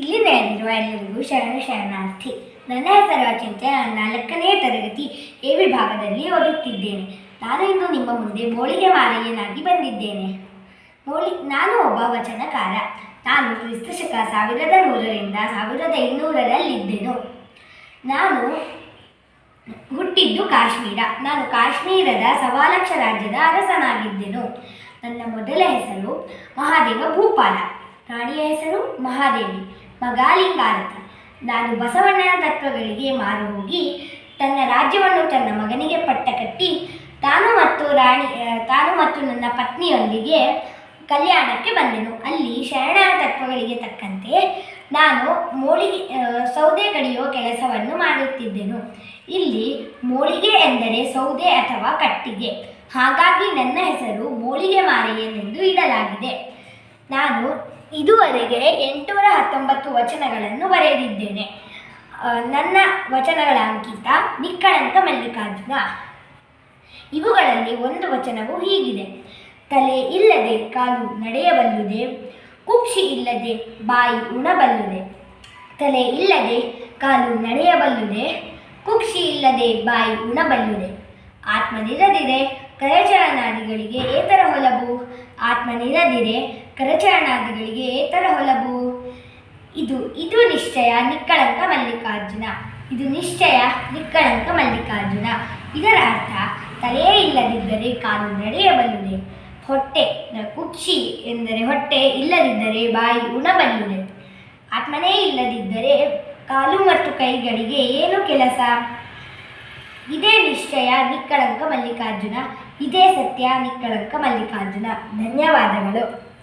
ಇಲ್ಲಿ ನೆರೆದಿರುವ ಎಲ್ಲರಿಗೂ ಶರಣ ಶರಣಾರ್ಥಿ. ನನ್ನ ಹೆಸರು ಅಚಿಂತ್ಯ ನಾಲ್ಕನೇ ತರಗತಿ ಎ ವಿಭಾಗದಲ್ಲಿ ಓದುತ್ತಿದ್ದೇನೆ. ನಾನು ಇಂದು ನಿಮ್ಮ ಮುಂದೆ ಮೋಳಿಗೆ ಮಾರಯ್ಯನಾಗಿ ಬಂದಿದ್ದೇನೆ. ಮೋಳಿ, ನಾನು ಒಬ್ಬ ವಚನಕಾರ. ನಾನು ಕ್ರಿಸ್ತ ಶಕ ಸಾವಿರದ ನೂರರಿಂದ ಸಾವಿರದ ಇನ್ನೂರರಲ್ಲಿದ್ದೆನು ನಾನು ಹುಟ್ಟಿದ್ದು ಕಾಶ್ಮೀರ. ನಾನು ಕಾಶ್ಮೀರದ ಸವಾಲಕ್ಷ ರಾಜ್ಯದ ಅರಸನಾಗಿದ್ದೆನು. ನನ್ನ ಮೊದಲ ಹೆಸರು ಮಹಾದೇವ ಭೂಪಾಲ. ರಾಣಿಯ ಹೆಸರು ಮಹಾದೇವಿ. ಮಗಾಲಿಂಗಾರತಿ. ನಾನು ಬಸವಣ್ಣನ ತತ್ವಗಳಿಗೆ ಮಾರು ಹೋಗಿ ತನ್ನ ರಾಜ್ಯವನ್ನು ತನ್ನ ಮಗನಿಗೆ ಪಟ್ಟ ಕಟ್ಟಿ ತಾನು ಮತ್ತು ರಾಣಿ ತಾನು ಮತ್ತು ನನ್ನ ಪತ್ನಿಯೊಂದಿಗೆ ಕಲ್ಯಾಣಕ್ಕೆ ಬಂದೆನು. ಅಲ್ಲಿ ಶರಣರ ತತ್ವಗಳಿಗೆ ತಕ್ಕಂತೆ ನಾನು ಮೋಳಿಗೆ ಸೌದೆ ಕಡಿಯುವ ಕೆಲಸವನ್ನು ಮಾಡುತ್ತಿದ್ದೆನು. ಇಲ್ಲಿ ಮೋಳಿಗೆ ಎಂದರೆ ಸೌದೆ ಅಥವಾ ಕಟ್ಟಿಗೆ. ಹಾಗಾಗಿ ನನ್ನ ಹೆಸರು ಮೋಳಿಗೆ ಮಾರಯ್ಯನೆಂದು ಇಡಲಾಗಿದೆ. ನಾನು ಇದುವರೆಗೆ ಎಂಟುನೂರ ಹತ್ತೊಂಬತ್ತು ವಚನಗಳನ್ನು ಬರೆದಿದ್ದೇನೆ ನನ್ನ ವಚನಗಳ ಅಂಕಿತ ನಿಕ್ಕಳಂಕ ಮಲ್ಲಿಕಾರ್ಜುನ. ಇವುಗಳಲ್ಲಿ ಒಂದು ವಚನವು ಹೀಗಿದೆ. ತಲೆ ಇಲ್ಲದೆ ಕಾಲು ನಡೆಯಬಲ್ಲುದೆ, ಕುಕ್ಷಿ ಇಲ್ಲದೆ ಬಾಯಿ ಉಣಬಲ್ಲುದೆ. ತಲೆ ಇಲ್ಲದೆ ಕಾಲು ನಡೆಯಬಲ್ಲುದೆ, ಕುಕ್ಷಿ ಇಲ್ಲದೆ ಬಾಯಿ ಉಣಬಲ್ಲುದೆ. ಆತ್ಮನಿಲ್ಲದಿದೆ ಹೊಲಬು ಆತ್ಮನಿರದಿರೆ ಕರಚರಣಾದಿಗಳಿಗೆ ಏತರ ಹೊಲಬು ಇದು ಇದು ನಿಶ್ಚಯ ನಿಕ್ಕಳಂಕ ಮಲ್ಲಿಕಾರ್ಜುನ. ಇದು ನಿಶ್ಚಯ ನಿಕ್ಕಳಂಕ ಮಲ್ಲಿಕಾರ್ಜುನ. ಇದರ ಅರ್ಥ ತಲೆಯೇ ಇಲ್ಲದಿದ್ದರೆ ಕಾಲು ನಡೆಯಬಲ್ಲುದೆ. ಹೊಟ್ಟೆ ಕುಕ್ಷಿ ಎಂದರೆ ಹೊಟ್ಟೆ ಇಲ್ಲದಿದ್ದರೆ ಬಾಯಿ ಉಣಬಲ್ಲುದೆ. ಆತ್ಮನೇ ಇಲ್ಲದಿದ್ದರೆ ಕಾಲು ಮತ್ತು ಕೈಗಳಿಗೆ ಏನು ಕೆಲಸ? ಇದೇ ನಿಶ್ಚಯ ನಿಕ್ಕಳಂಕ ಮಲ್ಲಿಕಾರ್ಜುನ ಇದೇ ಸತ್ಯ ನಿಕ್ಕಳಂಕ ಮಲ್ಲಿಕಾರ್ಜುನ. ಧನ್ಯವಾದಗಳು.